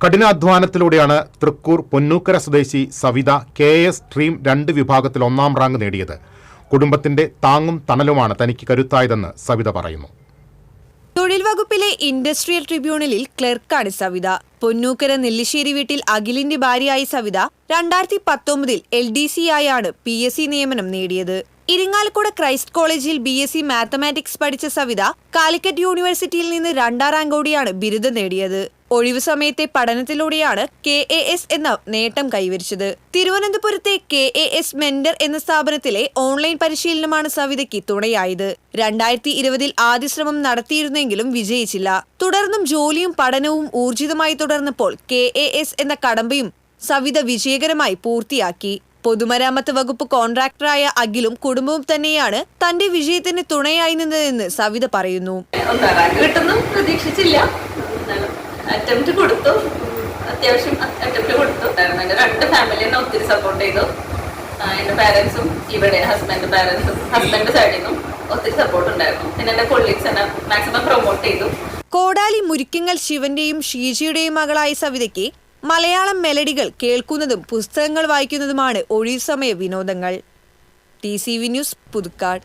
കഠിനാധ്വാനത്തിലൂടെയാണ് തൃക്കൂർ പൊന്നൂക്കര സ്വദേശി Savitha K S stream രണ്ട് വിഭാഗത്തിൽ ഒന്നാം റാങ്ക് നേടിയത്. കുടുംബത്തിന്റെ താങ്ങും തണലുമാണ് തനിക്ക് കരുത്തായതെന്ന് സവിത പറയുന്നു. തൊഴിൽ വകുപ്പിലെ ഇൻഡസ്ട്രിയൽ ട്രിബ്യൂണലിൽ ക്ലർക്കാണ് സവിത. പൊന്നൂക്കര നെല്ലിശ്ശേരി വീട്ടിൽ അഖിലിന്റെ ഭാര്യയായി സവിത. രണ്ടായിരത്തി പത്തൊമ്പതിൽ എൽ ഡി സി ആയാണ് പി എസ് സി നിയമനം നേടിയത്. ഇരിങ്ങാലക്കുട ക്രൈസ്റ്റ് കോളേജിൽ ബി എസ് സി മാത്തമാറ്റിക്സ് പഠിച്ച സവിത കാലിക്കറ്റ് യൂണിവേഴ്സിറ്റിയിൽ നിന്ന് രണ്ടാം റാങ്കോടെയാണ് ബിരുദം നേടിയത്. ഒഴിവു സമയത്തെ പഠനത്തിലൂടെയാണ് കെ എ എസ് എന്ന നേട്ടം കൈവരിച്ചത്. തിരുവനന്തപുരത്തെ കെ എ എസ് മെന്റർ എന്ന സ്ഥാപനത്തിലെ ഓൺലൈൻ പരിശീലനമാണ് സവിതയ്ക്ക് തുണയായത്. രണ്ടായിരത്തി ഇരുപതിൽ ആദ്യ ശ്രമം നടത്തിയിരുന്നെങ്കിലും വിജയിച്ചില്ല. തുടർന്നും ജോലിയും പഠനവും ഊർജിതമായി തുടർന്നപ്പോൾ കെ എന്ന കടമ്പയും സവിത വിജയകരമായി പൂർത്തിയാക്കി. പൊതുമരാമത്ത് വകുപ്പ് കോൺട്രാക്ടറായ അഖിലും കുടുംബവും തന്നെയാണ് തന്റെ വിജയത്തിന് തുണയായി നിന്നതെന്ന് സവിത പറയുന്നു. പ്രതീക്ഷിച്ചില്ല. അറ്റംപ്റ്റ് കൊടുത്തു. അത്യാവശ്യം അറ്റംപ്റ്റ് കൊടുത്തു. എന്റെ രണ്ട് ഫാമിലി എന്നെ ഒത്തിരി സപ്പോർട്ട് ചെയ്തു. ആ, എന്റെ പാരൻസും ഇവിടെ ഹസ്ബൻഡ് പാരൻസും ഹസ്ബൻഡ് സൈഡിൽ നിന്നും ഒത്തിരി സപ്പോർട്ട് ഉണ്ടായിരുന്നു. പിന്നെ എന്റെ കൊളീഗ്സ് എന്നെ മാക്സിമം പ്രൊമോട്ട് ചെയ്തു. കോടാലി മുരിക്കങ്ങൽ ശിവന്റെയും ഷീജയുടെയും മകളായ സവിതയ്ക്ക് മലയാളം മെലഡികൾ കേൾക്കുന്നതും പുസ്തകങ്ങൾ വായിക്കുന്നതുമാണ് ഒഴിവ് സമയ വിനോദങ്ങൾ. T C V news Puthukkad.